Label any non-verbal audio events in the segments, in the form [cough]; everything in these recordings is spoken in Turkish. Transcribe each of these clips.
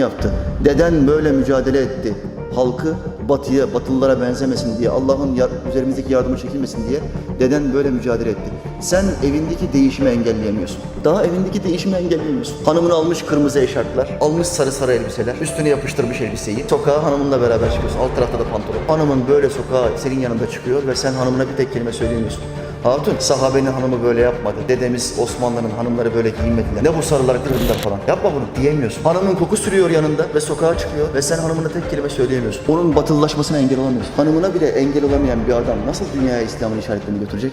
yaptı. Deden böyle mücadele etti. Halkı batıya, batılılara benzemesin diye, Allah'ın üzerimizdeki yardımı çekilmesin diye deden böyle mücadele etti. Sen evindeki değişimi engelleyemiyorsun. Daha evindeki değişimi engelleyemiyorsun. Hanımını almış kırmızı eşarplar, almış sarı sarı elbiseler, üstüne yapıştırmış elbiseyi. Sokağa hanımınla beraber çıkıyorsun. Alt tarafta da pantolon. Hanımın böyle sokağa senin yanında çıkıyor ve sen hanımına bir tek kelime söyleyemiyorsun. Hatun sahabenin hanımı böyle yapmadı. Dedemiz Osmanlı'nın hanımları böyle giyinmediler. Ne bu sarılar kırıldılar falan. Yapma bunu diyemiyorsun. Hanımın koku sürüyor yanında ve sokağa çıkıyor ve sen hanımına tek kelime söyleyemiyorsun. Onun batılılaşmasına engel olamıyorsun. Hanımına bile engel olamayan bir adam nasıl dünyaya İslam'ın işaretlerini götürecek?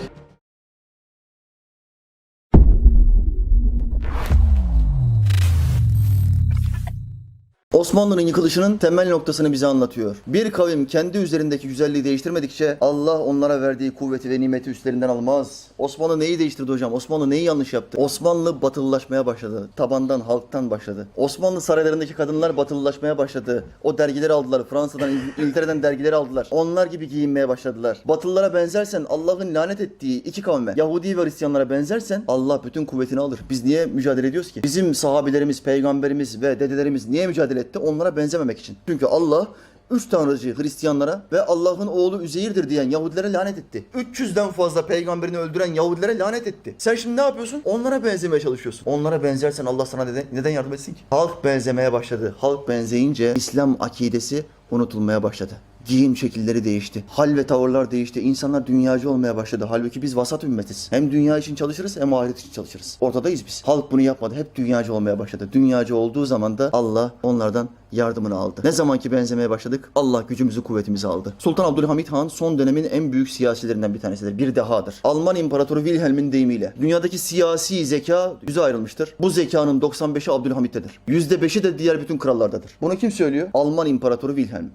Osmanlı'nın yıkılışının temel noktasını bize anlatıyor. Bir kavim kendi üzerindeki güzelliği değiştirmedikçe Allah onlara verdiği kuvveti ve nimeti üstlerinden almaz. Osmanlı neyi değiştirdi hocam? Osmanlı neyi yanlış yaptı? Osmanlı batılılaşmaya başladı. Tabandan, halktan başladı. Osmanlı saraylarındaki kadınlar batılılaşmaya başladı. O dergileri aldılar. Fransa'dan, İng- İngiltere'den dergileri aldılar. Onlar gibi giyinmeye başladılar. Batılılara benzersen Allah'ın lanet ettiği iki kavme, Yahudi ve Hristiyanlara benzersen Allah bütün kuvvetini alır. Biz niye mücadele ediyoruz ki? Bizim sahabilerimiz, peygamberimiz ve dedelerimiz niye mücadele etti? Onlara benzememek için. Çünkü Allah Üç tanrıcı Hristiyanlara ve Allah'ın oğlu Üzeyir'dir diyen Yahudilere lanet etti. 300'den fazla peygamberini öldüren Yahudilere lanet etti. Sen şimdi ne yapıyorsun? Onlara benzemeye çalışıyorsun. Onlara benzersen Allah sana neden, neden yardım etsin ki? Halk benzemeye başladı. Halk benzeyince İslam akidesi unutulmaya başladı. Giyim şekilleri değişti. Hal ve tavırlar değişti. İnsanlar dünyacı olmaya başladı. Halbuki biz vasat ümmetiz. Hem dünya için çalışırız hem ahiret için çalışırız. Ortadayız biz. Halk bunu yapmadı. Hep dünyacı olmaya başladı. Dünyacı olduğu zaman da Allah onlardan yardımını aldı. Ne zamanki benzemeye başladık Allah gücümüzü kuvvetimizi aldı. Sultan Abdülhamit Han son dönemin en büyük siyasilerinden bir tanesidir. Bir dehadır. Alman İmparatoru Wilhelm'in deyimiyle dünyadaki siyasi zeka yüze ayrılmıştır. Bu zekanın 95'i Abdülhamit'tedir. %5'i de diğer bütün krallardadır. Bunu kim söylüyor? Alman İmparatoru Wilhelm.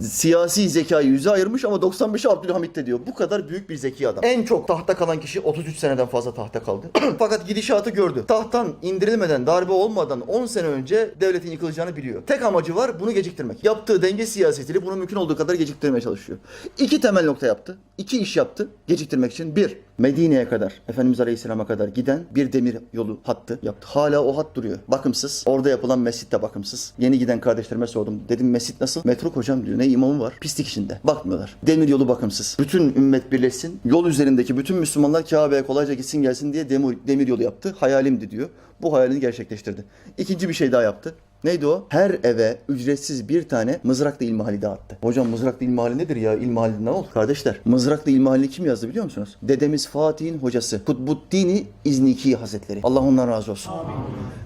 Siyasi zekayı yüze ayırmış ama 95'i Abdülhamit'te diyor. Bu kadar büyük bir zeki adam. En çok tahta kalan kişi 33 seneden fazla tahta kaldı. [clears throat] Fakat gidişatı gördü. Tahttan indirilmeden, darbe olmadan 10 sene önce devletin yıkılacağını biliyor. Tek amacı var bunu geciktirmek. Yaptığı denge siyasetiyle bunu mümkün olduğu kadar geciktirmeye çalışıyor. İki temel nokta yaptı. İki iş yaptı geciktirmek için. Bir, Medine'ye kadar, Efendimiz Aleyhisselam'a kadar giden bir demir yolu hattı yaptı. Hala o hat duruyor. Bakımsız. Orada yapılan mescit de bakımsız. Yeni giden kardeşlerime sordum. Dedim mescit nasıl? Metruk hocam diyor. Ne imamı var? Pislik içinde. Bakmıyorlar. Demir yolu bakımsız. Bütün ümmet birleşsin. Yol üzerindeki bütün Müslümanlar Kabe'ye kolayca gitsin gelsin diye demir, demir yolu yaptı. Hayalimdi diyor. Bu hayalini gerçekleştirdi. İkinci bir şey daha yaptı. Neydi o? Her eve ücretsiz bir tane mızraklı ilmihali dağıttı. Hocam mızraklı ilmihali nedir ya? İlmihali ne olur? Kardeşler mızraklı ilmihalini kim yazdı biliyor musunuz? Dedemiz Fatih'in hocası. Kutbuddini İzniki Hazretleri. Allah ondan razı olsun.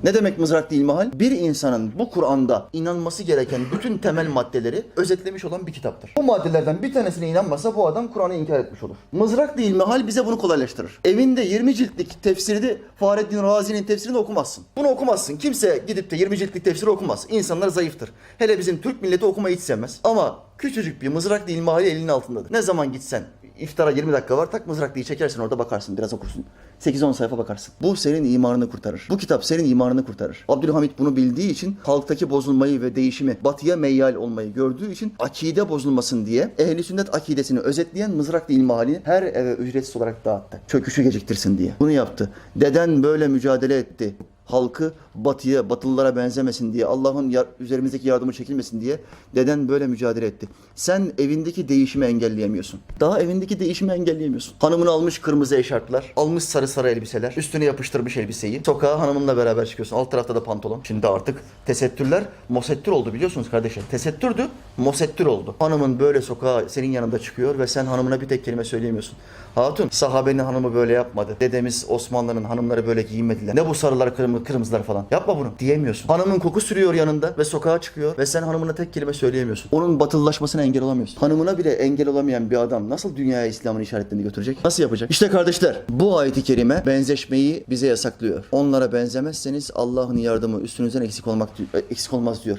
Ne demek mızraklı ilmihal? Bir insanın bu Kur'an'da inanması gereken bütün temel maddeleri özetlemiş olan bir kitaptır. Bu maddelerden bir tanesine inanmasa bu adam Kur'an'ı inkar etmiş olur. Mızraklı ilmihal bize bunu kolaylaştırır. Evinde 20 ciltlik tefsiri Fahrettin Razi'nin tefsirini okumazsın. Bunu okumazsın. Kimse gidip de 20 ciltlik tefsiri okumaz. İnsanlar zayıftır. Hele bizim Türk milleti okumayı hiç sevmez. Ama küçücük bir mızraklı ilmihali elinin altındadır. Ne zaman gitsen İftara 20 dakika var tak mızraklıyı çekersin orada bakarsın biraz okursun. 8-10 sayfa bakarsın. Bu senin imanını kurtarır. Bu kitap senin imanını kurtarır. Abdülhamit bunu bildiği için halktaki bozulmayı ve değişimi batıya meyyal olmayı gördüğü için akide bozulmasın diye ehli sünnet akidesini özetleyen mızraklı ilmihalini her eve ücretsiz olarak dağıttı. Çöküşü geciktirsin diye. Bunu yaptı. Deden böyle mücadele etti halkı batıya, batılılara benzemesin diye, Allah'ın yar- üzerimizdeki yardımı çekilmesin diye deden böyle mücadele etti. Sen evindeki değişimi engelleyemiyorsun. Daha evindeki değişimi engelleyemiyorsun. Hanımını almış kırmızı eşarplar, almış sarı sarı elbiseler, üstüne yapıştırmış elbiseyi. Sokağa hanımınla beraber çıkıyorsun. Alt tarafta da pantolon. Şimdi artık tesettürler mosettür oldu biliyorsunuz kardeşler. Tesettürdü, mosettür oldu. Hanımın böyle sokağa senin yanında çıkıyor ve sen hanımına bir tek kelime söyleyemiyorsun. Hatun, sahabenin hanımı böyle yapmadı. Dedemiz Osmanlı'nın hanımları böyle giyinmediler. Ne bu sarılar, kırmızı, kırmızılar falan. Yapma bunu diyemiyorsun. Hanımın koku sürüyor yanında ve sokağa çıkıyor ve sen hanımına tek kelime söyleyemiyorsun. Onun batılılaşmasına engel olamıyorsun. Hanımına bile engel olamayan bir adam nasıl dünyaya İslam'ın işaretlerini götürecek? Nasıl yapacak? İşte kardeşler bu ayeti kerime benzeşmeyi bize yasaklıyor. Onlara benzemezseniz Allah'ın yardımı üstünüzden eksik olmak eksik olmaz diyor.